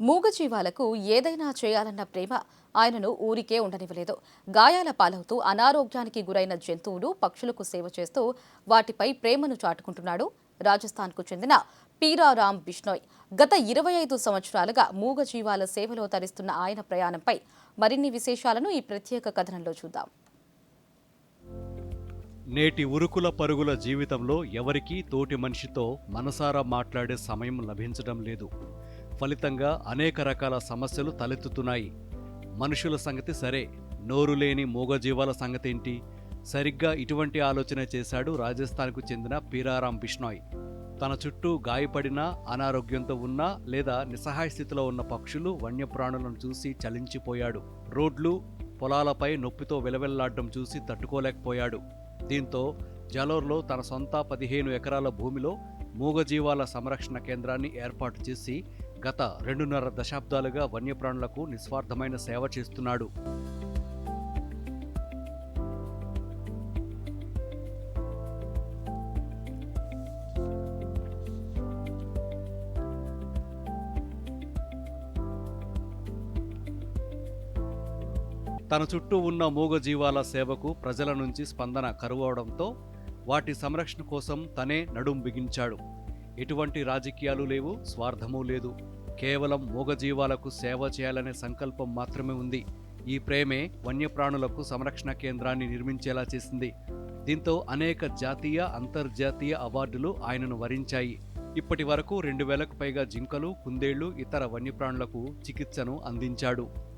మూగజీవాలకు ఏదైనా చేయాలన్న ప్రేమ ఆయనను ఊరికే ఉండనివ్వలేదు. గాయాల పాలవుతూ అనారోగ్యానికి గురైన జంతువులు పక్షులకు సేవ చేస్తూ వాటిపై ప్రేమను చాటుకుంటున్నాడు. రాజస్థాన్కు చెందిన పీరారాం బిష్నోయ్ గత ఇరవై ఐదు సంవత్సరాలుగా మూగజీవాల సేవలో తరిస్తున్న ఆయన ప్రయాణంపై మరిన్ని విశేషాలను ఈ ప్రత్యేక కథనంలో చూద్దాం. నేటి ఉరుకుల పరుగుల జీవితంలో ఎవరికీ తోటి మనిషితో మనసారా మాట్లాడే సమయం లభించడం లేదు. ఫలితంగా అనేక రకాల సమస్యలు తలెత్తుతున్నాయి. మనుషుల సంగతి సరే నోరు లేని మూగజీవాల సంగతేంటి? సరిగ్గా ఇటువంటి ఆలోచన చేశాడు రాజస్థాన్కు చెందిన పీరారాం బిష్నాయ్ తన చుట్టూ గాయపడిన అనారోగ్యంతో ఉన్న లేదా నిస్సహాయ స్థితిలో ఉన్న పక్షులు వన్యప్రాణులను చూసి చలించిపోయాడు. రోడ్లు పొలాలపై నొప్పితో వెలవెల్లాడడం చూసి తట్టుకోలేకపోయాడు. దీంతో జలోర్లో తన సొంత పదిహేను ఎకరాల భూమిలో మూగజీవాల సంరక్షణ కేంద్రాన్ని ఏర్పాటు చేసి గత రెండున్నర దశాబ్దాలుగా వన్యప్రాణులకు నిస్వార్థమైన సేవ చేస్తున్నాడు. తన చుట్టూ ఉన్న మూగజీవాల సేవకు ప్రజల నుంచి స్పందన కరువవడంతో వాటి సంరక్షణ కోసం తనే నడుం బిగించాడు. ఎటువంటి రాజకీయాలు లేవు స్వార్థమూ లేదు. కేవలం మూగజీవాలకు సేవ చేయాలనే సంకల్పం మాత్రమే ఉంది. ఈ ప్రేమే వన్యప్రాణులకు సంరక్షణ కేంద్రాన్ని నిర్మించేలా చేసింది. దీంతో అనేక జాతీయ అంతర్జాతీయ అవార్డులు ఆయనను వరించాయి. ఇప్పటి వరకు రెండు వేలకు పైగా జింకలు కుందేళ్ళు ఇతర వన్యప్రాణులకు చికిత్సను అందించాడు.